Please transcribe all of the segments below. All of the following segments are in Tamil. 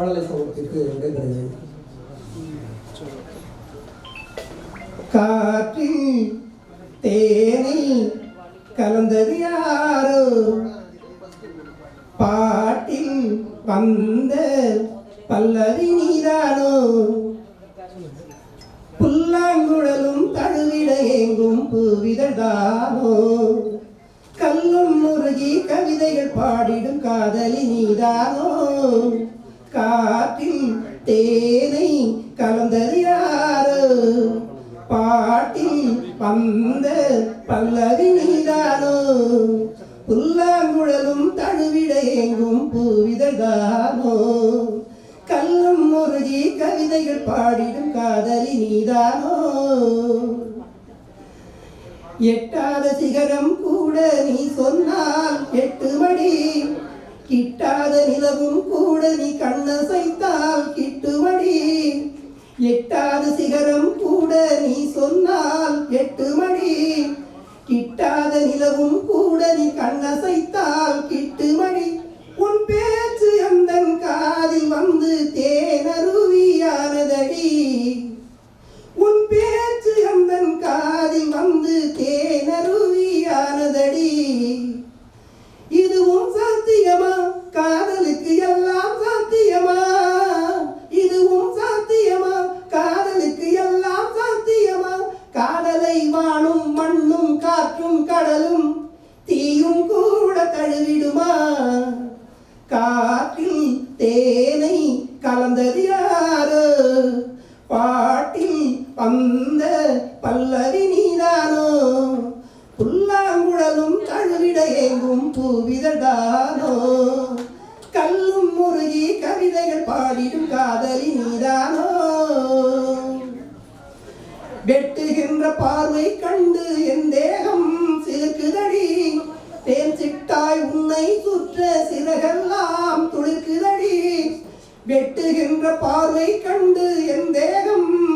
பாடலை சமர்ப்பித்து விடைபெறுகிறேன் காற்றில் தேனை கலந்தது யாரோ? பாட்டில் வந்த பல்லவி நீதானோ? புல்லாங்குழலும் தழுவிட எங்கும் பூவிதழ்தானோ கல்லும் முருகி கவிதைகள் பாடிடும் காதலி நீதானோ? காற்றில் தேனை கலந்தது யாரோ? பாட்டில் வந்த பல்லவி நீதானோ? புல்லாங்குழலும் தழுவிட எங்கும் பூவிதழ்தானோ கல்லும் முருகி கவிதைகள் பாடிடும் காதலி நீதானோ? எட்டாத சிகரம் கூட நீ சொன்னால் எட்டு கிட்டாத நிலவும் கூட நீ கண்ணசைத்தால் கிட்டுமடி. எட்டாத சிகரம் கூட நீ சொன்னால் எட்டு மணி கிட்டாத நிலவும் கூட நீ கண்ணசைத்தால் கிட்டுமடி. உன் பேச்சு அந்த காதில் வந்து தே வானும் மண்ணும் காற்றும் கடலும் தீயும் கூட தழுவிடுமா? காற்றில் தேனை கலந்தது யாரோ? பாட்டில் வந்த பல்லவி நீதானோ? புல்லாங்குழலும் தழுவிட எங்கும் பூவிதழ்தானோ கல்லும் முருகி கவிதைகள் பாடிடும் காதலி நீதானோ? என்ற பார்வை கண்டு என் தேகம் சிலுக்குதடி. தேன் சிட்டாய் உன்னை சுற்ற சிறகெல்லாம் துளிர்க்குதடி. வெட்டுகின்ற பார்வை கண்டு என் தேகம்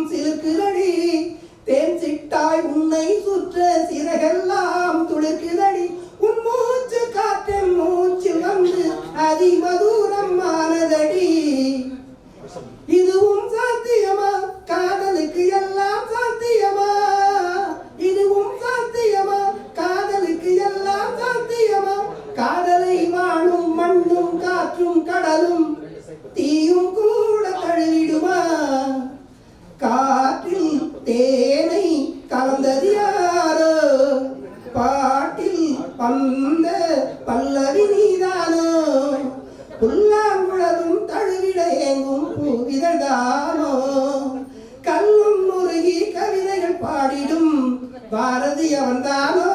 காற்றும் கடலும் தீயும் கூட தழுவிடுமா? காற்றில் தேனை கலந்தது யாரோ? பாட்டில் வந்த பல்லவி நீதானோ? புல்லாங்குழலும் தழுவிட எங்கும் பூவிதழ்தானோ கல்லும் முருகி கவிதைகள் பாடிடும் பாரதி அவன்தானோ